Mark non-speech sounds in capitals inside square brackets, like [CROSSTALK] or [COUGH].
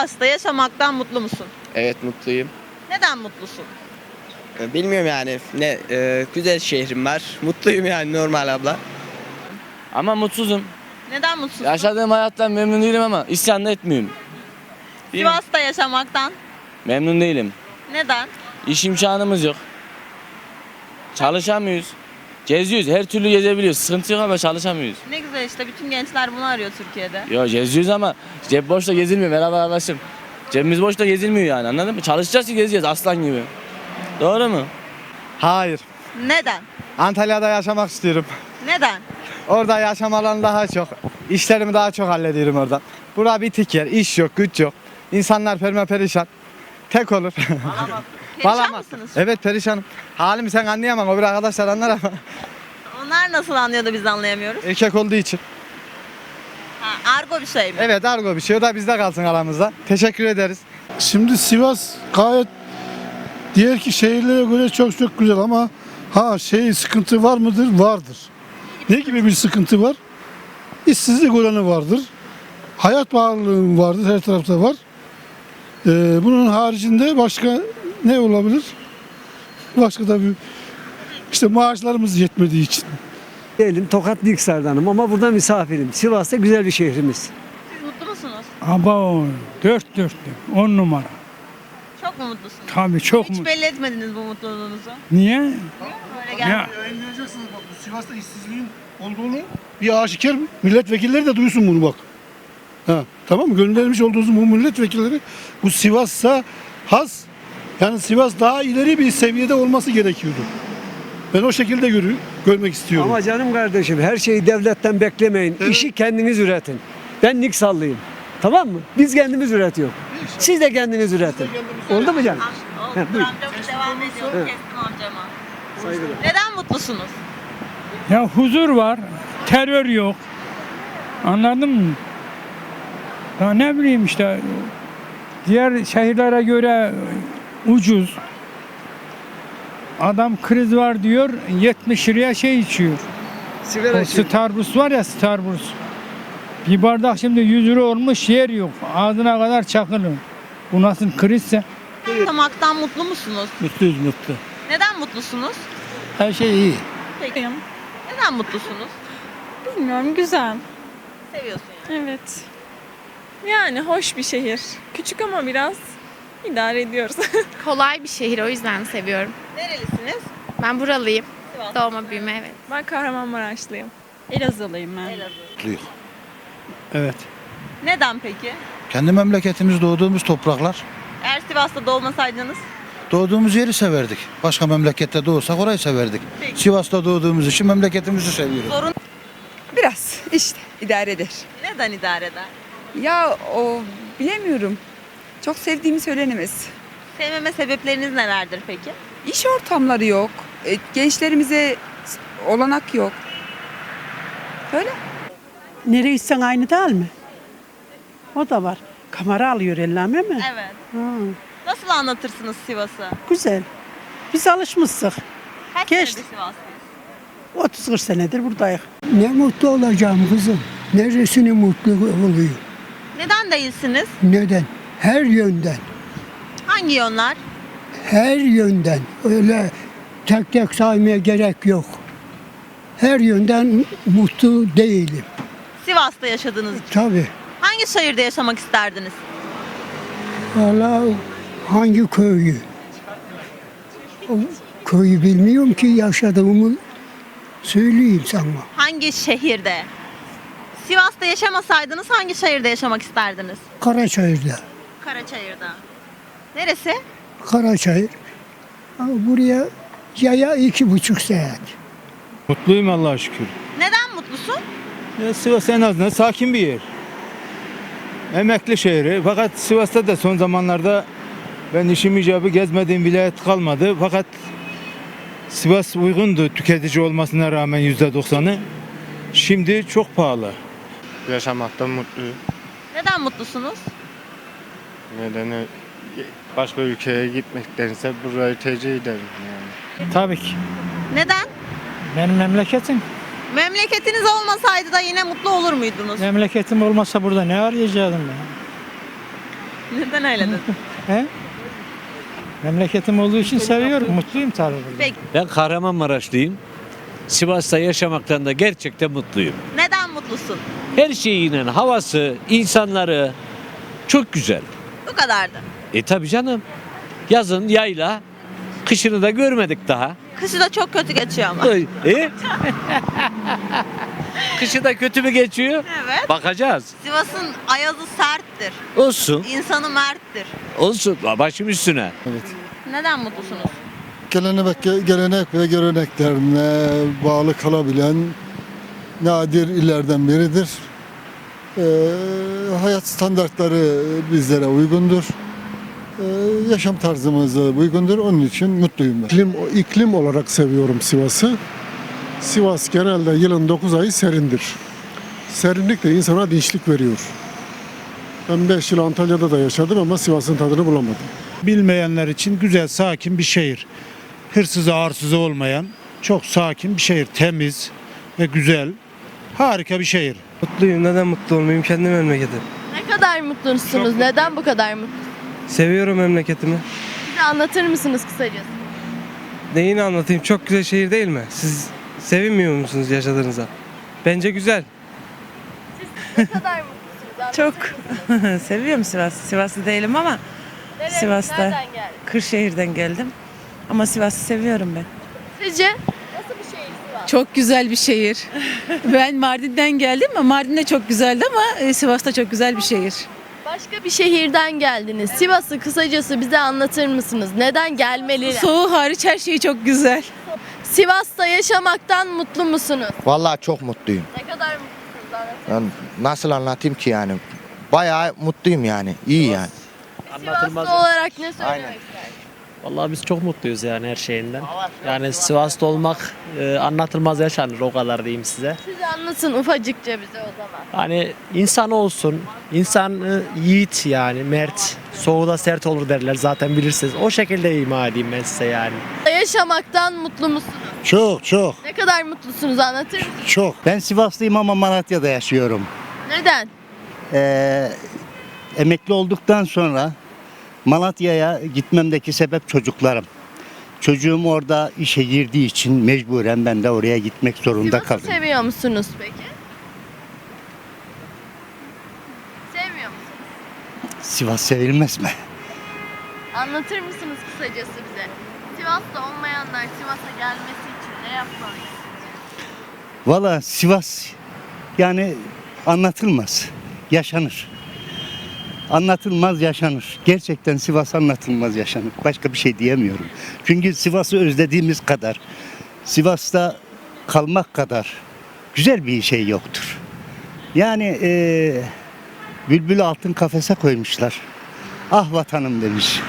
Sivas'ta yaşamaktan mutlu musun? Evet mutluyum. Neden mutlusun? Ee, Bilmiyorum yani ne e, güzel şehrim var. Mutluyum yani normal abla. Ama mutsuzum. Neden mutsuzsun? Yaşadığım hayattan memnun değilim ama isyan da etmiyorum. Sivas'ta yaşamaktan Memnun değilim. neden? İş imkanımız yok. Çalışamıyoruz. Geziyoruz. Her türlü gezebiliyoruz. Sıkıntı yok ama çalışamıyoruz. Ne güzel işte bütün gençler bunu arıyor Türkiye'de. Yo geziyoruz ama cep boşta gezilmiyor. Merhaba arkadaşım. Cebimiz boşta gezilmiyor yani anladın mı? Çalışacağız ki gezeceğiz aslan gibi. Doğru mu? Hayır. Neden? Antalya'da yaşamak istiyorum. Neden? Orada yaşam alanı daha çok. İşlerimi daha çok hallediyorum orada. Bura bitik yer. iş yok, güç yok. İnsanlar perma perişan. Tek olur. Perişan mısınız? Evet perişanım. Halimi sen anlayamam. O bir arkadaşlar anlar ama. Onlar nasıl anlıyor da biz anlayamıyoruz? Erkek olduğu için. Ha, argo bir şey mi? Evet argo bir şey. O da bizde kalsın aramızda. Teşekkür ederiz. Şimdi Sivas gayet diğer ki şehirlere göre çok çok güzel ama ha şey sıkıntı var mıdır? Vardır. Ne gibi bir sıkıntı var? İşsizlik oranı vardır. Hayat pahalılığı vardır. Her tarafta var. Ee, bunun haricinde başka ne olabilir? Başka da bir işte maaşlarımız yetmediği için. Değilim, Tokat Niksar'danım ama burada misafirim. Sivas'ta güzel bir şehrimiz. Siz mutlu musunuz? Aba dört dörtlük on numara. Çok mu mutlusunuz? Tabii çok Hiç mutlu. belli etmediniz bu mutluluğunuzu. Niye? Böyle gel. Ya Yayınlayacaksınız bak bu Sivas'ta işsizliğin olduğunu bir aşikar milletvekilleri de duysun bunu bak. Ha, tamam mı? Göndermiş olduğunuz bu milletvekilleri bu Sivas'a has yani Sivas daha ileri bir seviyede olması gerekiyordu. Ben o şekilde görü görmek istiyorum. Ama canım kardeşim her şeyi devletten beklemeyin. Evet. İşi kendiniz üretin. Ben Niksallıyım. Tamam mı? Biz kendimiz üretiyoruz. Siz de kendiniz üretin. Oldu mu canım? Oldu. Ha, buyur. Amcamız devam ediyor. Evet. Saygılar. Neden mutlusunuz? ya huzur var, terör yok. Anladın mı? Ya ne bileyim işte diğer şehirlere göre ucuz. Adam kriz var diyor 70 liraya şey içiyor. Sigara O. Starbucks var ya Starbucks. Bir bardak şimdi 100 lira olmuş yer yok. Ağzına kadar çakılı. Bu nasıl krizse? Yaşamaktan mutlu musunuz? Mutluyuz mutlu. Neden mutlusunuz? Her şey iyi. Peki. Neden mutlusunuz? Bilmiyorum güzel. Seviyorsun yani. Evet. Yani hoş bir şehir. Küçük ama biraz idare ediyoruz. [LAUGHS] Kolay bir şehir o yüzden seviyorum. Nerelisiniz? Ben buralıyım. Sivas. Doğma büyüme evet. ben Kahramanmaraşlıyım. Elazığlıyım ben. Elazığ. Evet. Neden peki? Kendi memleketimiz doğduğumuz topraklar. Eğer Sivas'ta doğmasaydınız Doğduğumuz yeri severdik. Başka memlekette doğursak orayı severdik. Peki. Sivas'ta doğduğumuz için memleketimizi seviyoruz. sorun Biraz işte idare eder. neden idare eder? Ya o bilemiyorum. Çok sevdiğimi söylenemez. Sevmeme sebepleriniz nelerdir peki? İş ortamları yok. E, gençlerimize olanak yok. Öyle. Nereye gitsen aynı değil mi? O da var. Kamera alıyor elleme mi? Evet. Ha, Nasıl anlatırsınız Sivas'ı? güzel. Biz alışmıştık. Kaç Geçti. senedir Sivas'tayız? 30-40 senedir buradayız. Ne mutlu olacağım kızım. Neresini mutlu oluyor? Neden değilsiniz? Neden? Her yönden. Hangi yönler? Her yönden. Öyle tek tek saymaya gerek yok. Her yönden mutlu değilim. Sivas'ta yaşadığınız için. Tabii. Hangi şehirde yaşamak isterdiniz? Valla hangi köyü? O köyü bilmiyorum ki yaşadığımı söyleyeyim sana. Hangi şehirde? Sivas'ta yaşamasaydınız hangi şehirde yaşamak isterdiniz? Karaçayır'da. Karaçayır'da. Neresi? Karaçayır. Ama Buraya yaya iki buçuk saat. Mutluyum Allah'a şükür. Neden mutlusun? Ya Sivas en azından sakin bir yer. Emekli şehri. Fakat Sivas'ta da son zamanlarda ben işim icabı gezmediğim vilayet kalmadı. Fakat Sivas uygundu tüketici olmasına rağmen yüzde doksanı. Şimdi çok pahalı. Yaşamaktan mutluyum. Neden mutlusunuz? Nedeni başka ülkeye gitmektense burayı tercih ederim yani. Tabii ki. Neden? Benim memleketim. Memleketiniz olmasaydı da yine mutlu olur muydunuz? Memleketim olmasa burada ne arayacaktım ben? Neden öyle dedin? [LAUGHS] He? Memleketim olduğu için seviyorum. Mutluyum tabii. burada. Peki Ben Kahramanmaraşlıyım. Sivas'ta yaşamaktan da gerçekten mutluyum. neden mutlusun? Her şeyinin havası, insanları çok güzel. Kadardı. E tabi canım. Yazın yayla, kışını da görmedik daha. Kışı da çok kötü geçiyor ama. E? Kışı da kötü mü geçiyor? Evet. Bakacağız. Sivas'ın ayazı serttir. Olsun, İnsanı merttir. olsun. Başım üstüne. Neden mutlusunuz? Gelenek, gelenek ve göreneklerine bağlı kalabilen nadir illerden biridir. Ee, hayat standartları bizlere uygundur. Ee, yaşam tarzımıza uygundur. Onun için mutluyum ben. İklim, iklim olarak seviyorum Sivas'ı. Sivas genelde yılın 9 ayı serindir. Serinlik de insana dinçlik veriyor. Ben 5 yıl Antalya'da da yaşadım ama Sivas'ın tadını bulamadım. Bilmeyenler için güzel, sakin bir şehir. Hırsızı, arsızı olmayan, çok sakin bir şehir. Temiz ve güzel. Harika bir şehir. Mutluyum. Neden mutlu olmayayım? Kendi memleketim. Ne kadar mutlusunuz? Neden bu kadar mutlu? Seviyorum memleketimi. Bize anlatır mısınız kısacası? Neyini anlatayım? Çok güzel şehir değil mi? Siz sevinmiyor musunuz yaşadığınıza? Bence güzel. Ne kadar mutlusunuz? Çok [LAUGHS] seviyorum Sivas. Sivaslı değilim ama Nereye- Sivas'ta. Nereden geldin? Kırşehir'den geldim. Ama Sivas'ı seviyorum ben. Sizce nasıl bir şehir Sivas? Çok güzel bir şehir. ben Mardin'den geldim ama Mardin de çok güzeldi ama e, Sivas da çok güzel bir şehir. Başka bir şehirden geldiniz. Sivas'ı kısacası bize anlatır mısınız? Neden gelmeli? Soğuğu hariç her şey çok güzel. Sivas'ta yaşamaktan mutlu musunuz? Vallahi çok mutluyum. Ne kadar mutlusunuz anlatır Yani nasıl anlatayım ki yani? Bayağı mutluyum yani. İyi yani. Sivaslı olarak ne söylemek istersiniz? Vallahi biz çok mutluyuz yani her şeyinden. Yani Sivas'ta olmak e, anlatılmaz yaşanır o kadar diyeyim size. Siz anlatın ufacıkça bize o zaman. Hani insan olsun, insan e, yiğit yani mert, soğuğu da sert olur derler zaten bilirsiniz. O şekilde ima edeyim ben size yani. Yaşamaktan mutlu musunuz? Çok çok Ne kadar mutlusunuz anlatır mısınız? çok. Ben Sivaslıyım ama Malatya'da yaşıyorum. Neden? Ee, emekli olduktan sonra Malatya'ya gitmemdeki sebep çocuklarım. Çocuğum orada işe girdiği için mecburen ben de oraya gitmek zorunda Sivas'ı kaldım. seviyor musunuz peki? Sevmiyor musunuz? Sivas sevilmez mi? Anlatır mısınız kısacası bize? Sivas'ta olmayanlar Sivas'a gelmesi için ne yapmalıyız? Valla Sivas yani anlatılmaz, yaşanır. Anlatılmaz yaşanır. Gerçekten Sivas anlatılmaz yaşanır. Başka bir şey diyemiyorum. Çünkü Sivas'ı özlediğimiz kadar, Sivas'ta kalmak kadar güzel bir şey yoktur. Yani eee bülbülü altın kafese koymuşlar. Ah vatanım demiş.